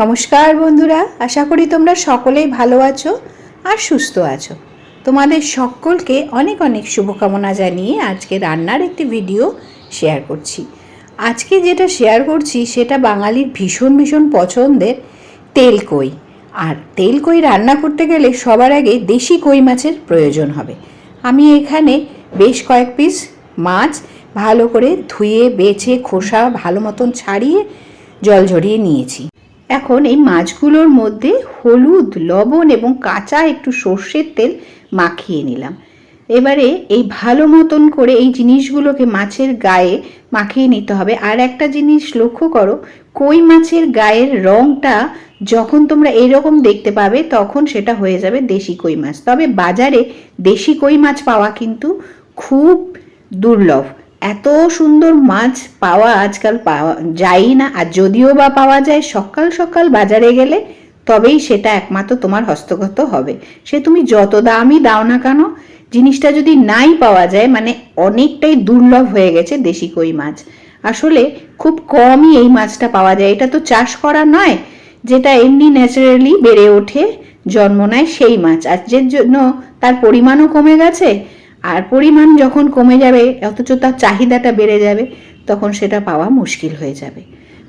নমস্কার বন্ধুরা, আশা করি তোমরা সকলেই ভালো আছো আর সুস্থ আছো। তোমাদের সকলকে অনেক অনেক শুভকামনা জানিয়ে আজকে রান্নার একটি ভিডিও শেয়ার করছি। আজকে যেটা শেয়ার করছি সেটা বাঙালির ভীষণ ভীষণ পছন্দের তেল কই। আর তেল কই রান্না করতে গেলে সবার আগে দেশি কই মাছের প্রয়োজন হবে। আমি এখানে বেশ কয়েক পিস মাছ ভালো করে ধুয়ে, বেছে, খোসা ভালো মতন ছাড়িয়ে জল ঝরিয়ে নিয়েছি। এখন এই মাছগুলোর মধ্যে হলুদ, লবণ এবং কাঁচা একটু সর্ষের তেল মাখিয়ে নিলাম। এবারে এই ভালো মতন করে এই জিনিসগুলোকে মাছের গায়ে মাখিয়ে নিতে হবে। আর একটা জিনিস লক্ষ্য করো, কই মাছের গায়ের রংটা যখন তোমরা এরকম দেখতে পাবে তখন সেটা হয়ে যাবে দেশি কই মাছ। তবে বাজারে দেশি কই মাছ পাওয়া কিন্তু খুব দুর্লভ। এত সুন্দর মাছ পাওয়া আজকাল পাওয়া যায়ই না। আর যদিও বা পাওয়া যায়, সকাল সকাল বাজারে গেলে তবেই সেটা একমাত্র তোমার হস্তগত হবে। সে তুমি যত দামই দাও না কেন, জিনিসটা যদি নাই পাওয়া যায় মানে অনেকটাই দুর্লভ হয়ে গেছে দেশি কই মাছ। আসলে খুব কমই এই মাছটা পাওয়া যায়। এটা তো চাষ করা নয়, যেটা এমনি ন্যাচারালি বেড়ে ওঠে, জন্ম নেয় সেই মাছ। আর যে জন্য তার পরিমাণও কমে গেছে আর পরিমাণ যখন কমে যাবে, অথচ তার চাহিদাটা বেড়ে যাবে, তখন সেটা পাওয়া মুশকিল হয়ে যাবে।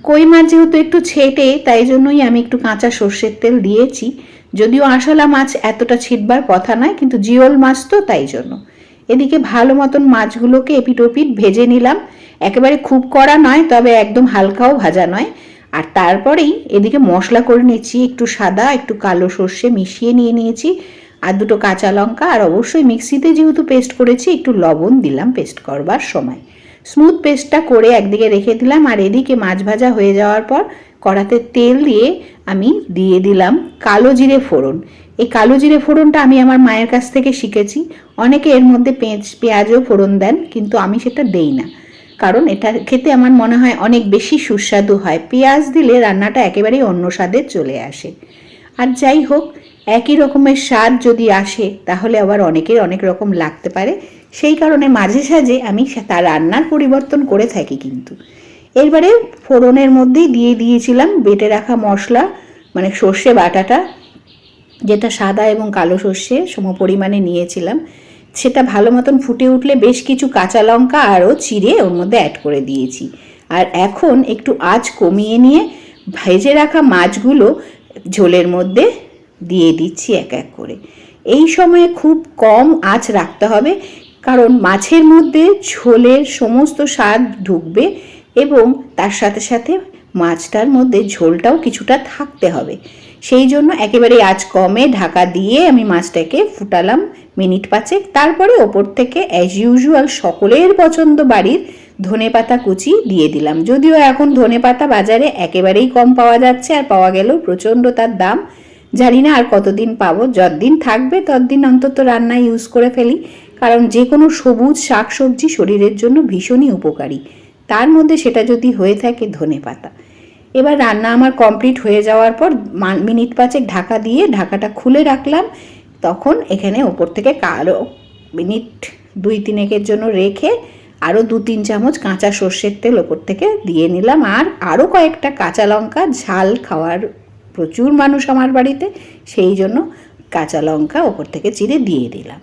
কই মাছ যেহেতু একটু ছেটে, তাই জন্যই আমি একটু কাঁচা সর্ষের তেল দিয়েছি। যদিও আশালা মাছ এতটা ছিটবার কথা নয়, কিন্তু জিওল মাছ তো তাই জন্য। এদিকে ভালো মতন মাছগুলোকে এপিটোপিট ভেজে নিলাম। একেবারে খুব কড়া নয়, তবে একদম হালকাও ভাজা নয়। আর তারপরেই এদিকে মশলা করে নিচ্ছি একটু সাদা, একটু কালো সর্ষে মিশিয়ে নিয়ে নিয়েছি। আর দুটো কাঁচা লঙ্কা আর অবশ্যই মিক্সিতে যেহেতু পেস্ট করেছি, একটু লবণ দিলাম পেস্ট করবার সময়। স্মুথ পেস্টটা করে একদিকে রেখে দিলাম আর এদিকে মাছ ভাজা হয়ে যাওয়ার পর কড়াতে তেল দিয়ে আমি দিয়ে দিলাম কালো জিরে ফোড়ন। এই কালো জিরে ফোড়নটা আমি আমার মায়ের কাছ থেকে শিখেছি। অনেকে এর মধ্যে পেঁয়াজ পেঁয়াজও ফোড়ন দেন, কিন্তু আমি সেটা দেই না। কারণ এটা খেতে আমার মনে হয় অনেক বেশি সুস্বাদু হয়। পেঁয়াজ দিলে রান্নাটা একেবারেই অন্য স্বাদে চলে আসে। আর যাই হোক একই রকমের স্বাদ যদি আসে, তাহলে আবার অনেকের অনেক রকম লাগতে পারে। সেই কারণে মাঝে সাঝে আমি তার রান্নার পরিবর্তন করে থাকি কিন্তু। এরবারে ফোড়নের মধ্যেই দিয়ে দিয়েছিলাম বেটে রাখা মশলা মানে সর্ষে বাটাটা, যেটা সাদা এবং কালো সর্ষে সম পরিমাণে নিয়েছিলাম। সেটা ভালো মতন ফুটে উঠলে বেশ কিছু কাঁচা লঙ্কা আরও চিড়ে ওর মধ্যে অ্যাড করে দিয়েছি। আর এখন একটু আঁচ কমিয়ে নিয়ে ভেজে রাখা মাছগুলো ঝোলের মধ্যে দিয়ে দিচ্ছি এক এক করে। এই সময়ে খুব কম আঁচ রাখতে হবে, কারণ মাছের মধ্যে ঝোলের সমস্ত স্বাদ ঢুকবে এবং তার সাথে সাথে মাছটার মধ্যে ঝোলটাও কিছুটা থাকতে হবে। সেই জন্য একেবারে আজ কমে ঢাকা দিয়ে আমি মাছটাকে ফুটালাম মিনিট পাঁচেক। তারপরে ওপর থেকে অ্যাজ ইউজুয়াল সকলের পছন্দ বাড়ির ধনে পাতা কুচি দিয়ে দিলাম। যদিও এখন ধনে পাতা বাজারে একেবারেই কম পাওয়া যাচ্ছে আর পাওয়া গেলেও প্রচণ্ড তার দাম। জানি না আর কতদিন পাবো, যতদিন থাকবে ততদিন অন্তত রান্না ইউজ করে ফেলি। কারণ যে কোনো সবুজ শাক সবজি শরীরের জন্য ভীষণই উপকারী। তার মধ্যে সেটা যদি হয়ে থাকে ধনে পাতা। এবার রান্না আমার কমপ্লিট হয়ে যাওয়ার পর মিনিট পাঁচেক ঢাকা দিয়ে ঢাকাটা খুলে রাখলাম। তখন এখানে ওপর থেকে কালো মিনিট দুই তিনেকের জন্য রেখে আরও দু তিন চামচ কাঁচা সর্ষের তেল ওপর থেকে দিয়ে নিলাম। আর আরও কয়েকটা কাঁচা লঙ্কা ঝাল খাওয়ার প্রচুর মানুষ আমার বাড়িতে, সেই জন্য কাঁচা লঙ্কা ওপর থেকে চিড়ে দিয়ে দিলাম।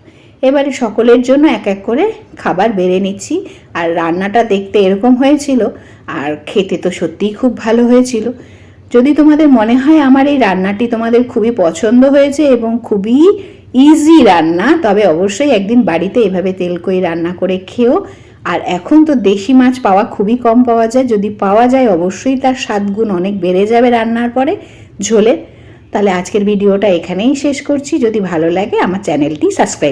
এবারে সকলের জন্য এক এক করে খাবার বেড়ে নিচ্ছি। আর রান্নাটা দেখতে এরকম হয়েছিল, আর খেতে তো সত্যিই খুব ভালো হয়েছিল। যদি তোমাদের মনে হয় আমার এই রান্নাটি তোমাদের খুবই পছন্দ হয়েছে এবং খুবই ইজি রান্না, তবে অবশ্যই একদিন বাড়িতে এভাবে তেলকই রান্না করে খেও। আর এখন তো দেশি মাছ পাওয়া খুবই কম পাওয়া যায়। যদি পাওয়া যায়, অবশ্যই তার স্বাদ গুণ অনেক বেড়ে যাবে রান্নার পরে। ঝোলে। তাহলে আজকের ভিডিওটা এখানেই শেষ করছি। যদি ভালো লাগে আমার চ্যানেলটি সাবস্ক্রাইব